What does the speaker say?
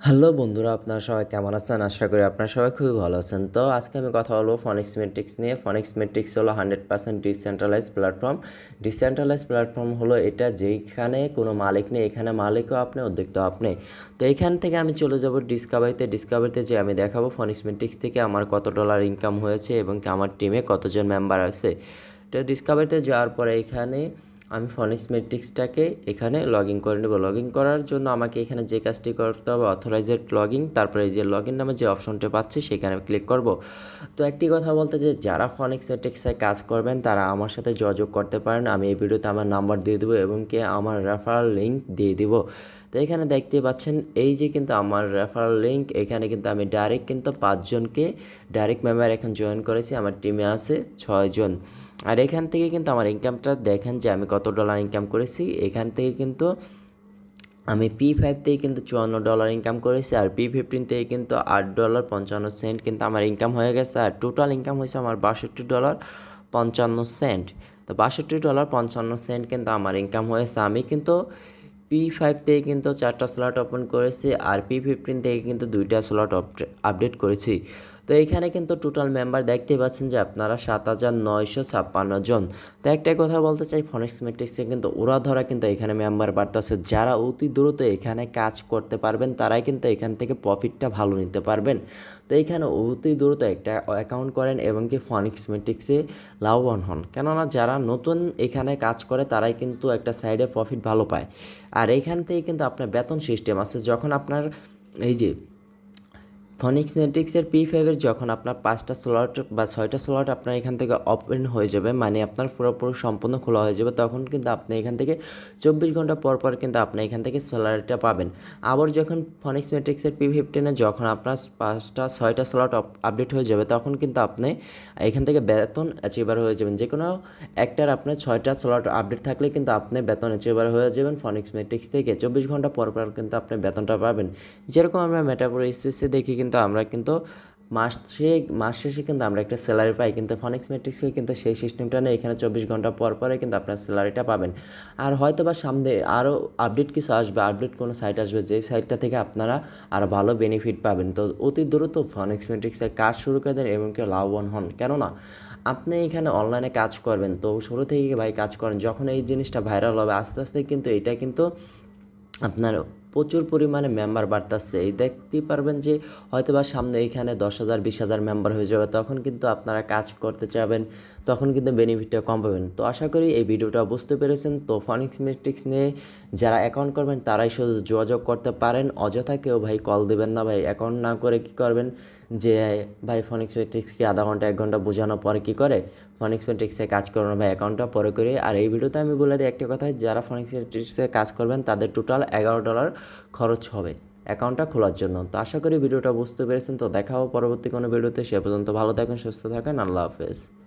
Hello বন্ধুরা, আপনারা সবাই কেমন আছেন? আশা করি আপনারা সবাই খুবই ভালো আছেন। তো আজকে আমি কথা বলব ফনিক্স মেট্রিক্স নিয়ে। ফনিক্স মেট্রিক্স হলো hundred percent decentralize platform decentralize platform হলো এটা যেইখানে কোনো মালিক নেই, এখানে মালিকও আপনি উদ্যোক্তা আপনি। তো এইখান থেকে আমি চলে যাব ডিসকাভারিতে ডিসকাভারিতে যে আমি দেখাবো ফনিক্স মেট্রিক্স থেকে আমার কত ডলার ইনকাম হয়েছে এবং আমার টিমে কতজন মেম্বার আছে। তো ডিসকাভারিতে যাওয়ার পরে এখানে আমি ফনিক্স মেট্রিক্সটাকে এখানে লগ ইন করে নেব। লগ ইন করার জন্য আমাকে এখানে যে কাজটি করতে হবে অথরাইজেড লগ ইন তারপরে যে লগ ইন নামে যে অপশনটা পাচ্ছি, সেখানে ক্লিক করব। তো একটি কথা বলতে যে যারা ফনিক্স মেট্রিক্সে কাজ করবেন, তারা আমার সাথে যোগাযোগ করতে পারেন। আমি এই ভিডিওতে আমার নাম্বার দিয়ে দেবো এবং কে আমার রেফারাল লিঙ্ক দিয়ে দিব। তো এখানে দেখতে পাচ্ছেন, এই যে কিন্তু আমার রেফারেল লিঙ্ক এখানে কিন্তু আমি ডাইরেক্ট কিন্তু পাঁচজনকে ডাইরেক্ট মেম্বার এখন জয়েন করেছি, আমার টিমে আছে ছয়জন। আর এখান থেকে কিন্তু আমার ইনকামটা দেখেন যে আমি কত ডলার ইনকাম করেছি, এখান থেকে কিন্তু আমি পি ফাইভ থেকে কিন্তু চুয়ান্ন ডলার ইনকাম করেছি, আর পি ফিফটিন থেকে কিন্তু আট ডলার পঞ্চান্ন সেন্ট কিন্তু আমার ইনকাম হয়ে গেছে, আর টোটাল ইনকাম হয়েছে আমার বাষট্টি ডলার পঞ্চান্ন সেন্ট তো বাষট্টি ডলার পঞ্চান্ন সেন্ট কিন্তু আমার ইনকাম হয়েছে, আমি কিন্তু পি ফাইভ থেকে কিন্তু চারটা স্লট ওপেন করেছি আর পি ফিফটিন থেকে কিন্তু দুইটা স্লট আপডেট করেছি। তো এখানে কিন্তু টোটাল মেম্বার দেখতে পাচ্ছেন যে আপনারা সাত হাজার নয়শো ছাপ্পান্ন জন। তো একটাই কথা বলতে চাই ফনিক্স মেট্রিক্সে কিন্তু ওরা ধরা কিন্তু এখানে মেম্বার বাড়তেছে। যারা অতি দ্রুত এখানে কাজ করতে পারবেন, তারাই কিন্তু এখান থেকে প্রফিটটা ভালো নিতে পারবেন। তো এইখানে অতি দ্রুত একটা অ্যাকাউন্ট করেন এবং কি ফনিক্স মেট্রিক্সে লাভবান হন। কেননা যারা নতুন এখানে কাজ করে, তারাই কিন্তু একটা সাইডে প্রফিট ভালো পায়। আর এখান থেকে কিন্তু আপনার বেতন সিস্টেম আছে। যখন আপনার এই যে ফনিক্স মেট্রিক্সের পি ফাইভের যখন আপনার পাঁচটা স্লট বা ছয়টা স্লট আপনার এখান থেকে ওপেন হয়ে যাবে মানে আপনার পুরোপুরি সম্পূর্ণ খোলা হয়ে যাবে, তখন কিন্তু আপনি এখান থেকে চব্বিশ ঘণ্টা পর পর কিন্তু আপনি এখান থেকে স্যালারিটা পাবেন। আবার যখন ফনিক্স মেট্রিক্সের পি ফিফটিনে যখন আপনার পাঁচটা, ছয়টা স্লট আপডেট হয়ে যাবে, তখন কিন্তু আপনি এখান থেকে বেতন অ্যাচিভার হয়ে যাবেন। যে কোনো একটার আপনার ছয়টা স্লট আপডেট থাকলে কিন্তু আপনি বেতন অ্যাচিভার হয়ে যাবেন ফনিক্স মেট্রিক্স থেকে। চব্বিশ ঘণ্টা পর পর কিন্তু আপনি বেতনটা পাবেন। যেরকম আমরা মেটাপুর স্পেসে দেখি কিন্তু আমরা কিন্তু মাসে মাস শেষে কিন্তু আমরা একটা স্যালারি পাই। কিন্তু ফনিক্স মেট্রিক্সে কিন্তু সেই সিস্টেমটা নেই। এখানে চব্বিশ ঘণ্টা পর পরে কিন্তু আপনার স্যালারিটা পাবেন। আর হয়তো বা সামনে আরও আপডেট কিছু আসবে আপডেট কোনো সাইট আসবে, যেই সাইটটা থেকে আপনারা আরও ভালো বেনিফিট পাবেন। তো অতি দ্রুত ফনিক্স মেট্রিক্সে কাজ শুরু করে দেন এবং কেউ লাভবান হন। কেননা আপনি এখানে অনলাইনে কাজ করবেন। তো শুরু থেকে ভাই কাজ করেন। যখন এই জিনিসটা ভাইরাল হবে, আস্তে আস্তে কিন্তু এটা কিন্তু আপনার প্রচুর পরিমাণে মেম্বার বাড়তেছে। এই দেখতেই পারবেন যে হয়তো বা সামনে এখানে দশ হাজার, বিশ হাজার মেম্বার হয়ে যাবে, তখন কিন্তু আপনারা কাজ করতে চাবেন, তখন কিন্তু বেনিফিটটা কম পাবেন। তো আশা করি এই ভিডিওটা বুঝতে পেরেছেন। তো ফনিক্স মেট্রিক্স নিয়ে যারা অ্যাকাউন্ট করবেন, তারাই শুধু যোগাযোগ করতে পারেন। অযথা কেউ ভাই কল দেবেন না ভাই। অ্যাকাউন্ট না করে কি করবেন? যে, ভাই ফনিক্স মেট্রিক্সকে আধা ঘণ্টা, এক ঘণ্টা বোঝানোর পরে কী করে? ফনিক্স মেট্রিক্সে কাজ করানো ভাই অ্যাকাউন্টটা পরে করে আর এই ভিডিওতে আমি বলে দিই একটা কথা, যারা ফনিক্স মেট্রিক্সে কাজ করবেন, তাদের টোটাল এগারো ডলার খরচ হবে। অ্যাকাউন্টটা খোলার জন্য। তো আশা করি ভিডিওটা বুঝতে পেরেছেন। তো দেখা দেখাও পরবর্তী কোনো ভিডিওতে। সে পর্যন্ত ভালো থাকেন, সুস্থ থাকেন। আল্লাহ হাফেজ।